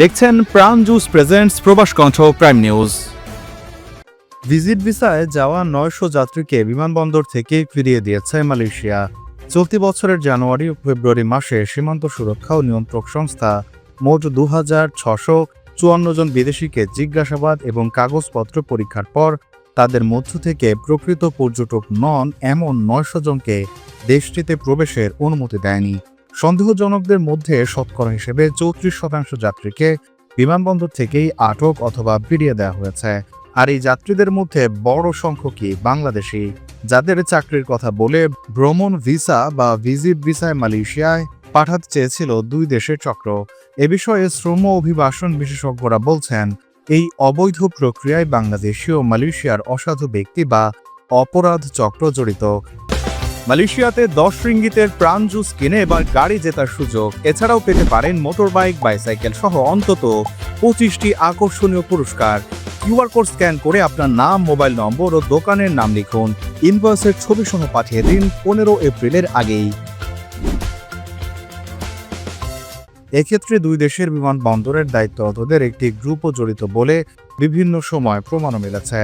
দেখছেন প্রাণ juice presents প্রবাস কণ্ঠ প্রাইম নিউজ ভিজিট ভিসায় যাওয়া নয়শো যাত্রীকে বিমানবন্দর থেকে ফিরিয়ে দিয়েছে মালয়েশিয়া। চলতি বছরের জানুয়ারি ও ফেব্রুয়ারি মাসে সীমান্ত সুরক্ষা ও নিয়ন্ত্রক সংস্থা মোট দু হাজার ছশো চুয়ান্ন জন বিদেশিকে জিজ্ঞাসাবাদ এবং কাগজপত্র পরীক্ষার পর তাদের মধ্য থেকে প্রকৃত পর্যটক নন এমন নয়শো জনকে দেশটিতে প্রবেশের অনুমতি দেয়নি। সন্দেহজনকদের মধ্যে শতকরা হিসেবে চৌত্রিশ শতাংশ যাত্রীকে বিমানবন্দর থেকেই আটক অথবা ফিরিয়ে দেওয়া হয়েছে। আর এই যাত্রীদের মধ্যে বড় সংখ্যকই বাংলাদেশি, যাদের চাকরির কথা বলে ভ্রমণ ভিসা বা ভিজিট ভিসায় মালয়েশিয়ায় পাঠাতে চেয়েছিল দুই দেশের চক্র। এ বিষয়ে শ্রম অভিবাসন বিশেষজ্ঞরা বলছেন, এই অবৈধ প্রক্রিয়ায় বাংলাদেশি ও মালয়েশিয়ার অসাধু ব্যক্তি বা অপরাধ চক্র জড়িত। মালয়েশিয়াতে দশ রিঙ্গিতের প্রাণ জুস কিনে এবার গাড়ি জেতার সুযোগ। এছাড়াও পেতে পারেন মোটর বাইক বাইসাইকেল সহ অন্তত পঁচিশটি আকর্ষণীয় পুরস্কার। কিউআর কোড স্ক্যান করে আপনার নাম, মোবাইল নম্বর ও দোকানের নাম লিখুন। ইনভয়েসের ছবি সহ পাঠিয়ে দিন পনেরো এপ্রিলের আগেই। এক্ষেত্রে দুই দেশের বিমানবন্দরের দায়িত্বরতদের একটি গ্রুপও জড়িত বলে বিভিন্ন সময় প্রমাণও মিলেছে।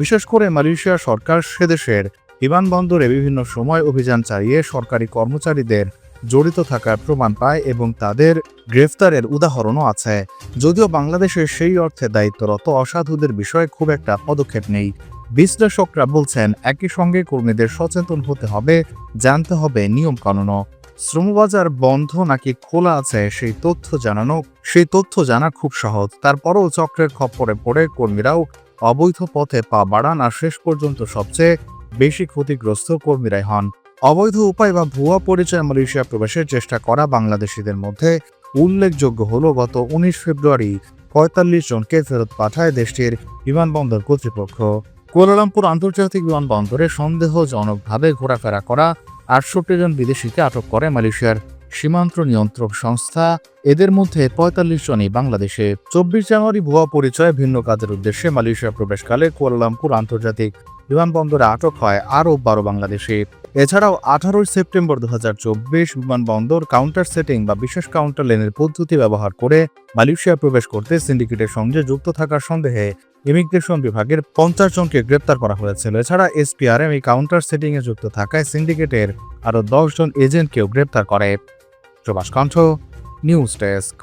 বিশেষ করে মালয়েশিয়া সরকার সেদেশের বিমানবন্দরে বিভিন্ন সময় অভিযান চালিয়ে সরকারি কর্মচারীদের জড়িত থাকার প্রমাণ পায় এবং তাদের গ্রেফতারের উদাহরণও আছে। যদিও বাংলাদেশের সেই অর্থে দায়িত্বরত অসাধুদের বিষয়ে খুব একটা পদক্ষেপ নেই। বিশ্লেষকরা বলছেন, একই সঙ্গে কর্মীদের সচেতন হতে হবে, জানতে হবে নিয়ম কানুনও শ্রমবাজার বন্ধ নাকি খোলা আছে সেই তথ্য জানানো, সেই তথ্য জানা খুব সহজ। তারপরও চক্রের খপ্পরে পড়ে কর্মীরাও অবৈধ পথে পা বাড়ান আর শেষ পর্যন্ত সবচেয়ে বেশি ক্ষতিগ্রস্ত কর্মীরাই হন। অবৈধ উপায় বা ভুয়া পরিচয় মালয়েশিয়া প্রবেশের চেষ্টা করা বাংলাদেশিদের মধ্যে উল্লেখযোগ্য হলো, গত উনিশ ফেব্রুয়ারি পঁয়তাল্লিশ জনকে ফেরত পাঠায় দেশটির বিমানবন্দর কর্তৃপক্ষ। কুয়ালালামপুর আন্তর্জাতিক বিমানবন্দরে সন্দেহজনকভাবে ঘোরাফেরা করা আটষট্টি জন বিদেশিকে আটক করে মালয়েশিয়ার সীমান্ত নিয়ন্ত্রক সংস্থা। এদের মধ্যে পঁয়তাল্লিশ জনই বাংলাদেশে। চব্বিশ জানুয়ারি ভুয়া পরিচয়, ভিন্ন কাজের উদ্দেশ্যে মালয়েশিয়া প্রবেশকালে কুয়ালালামপুর আন্তর্জাতিক বিমানবন্দরে আটক হয় আরও বারো বাংলাদেশি। এছাড়াও আঠারোই সেপ্টেম্বর দু হাজার চব্বিশ বিমানবন্দর কাউন্টার সেটিং বা বিশেষ কাউন্টার লেনের পদ্ধতি ব্যবহার করে মালয়েশিয়া প্রবেশ করতে সিন্ডিকেটের সঙ্গে যুক্ত থাকার সন্দেহে ইমিগ্রেশন বিভাগের পঞ্চাশ জনকে গ্রেপ্তার করা হয়েছিল। এছাড়া এসপিআরএম এই কাউন্টার সেটিংয়ে যুক্ত থাকায় সিন্ডিকেটের আরও দশজন এজেন্টকেও গ্রেপ্তার করে। প্রবাস কণ্ঠ নিউজ ডেস্ক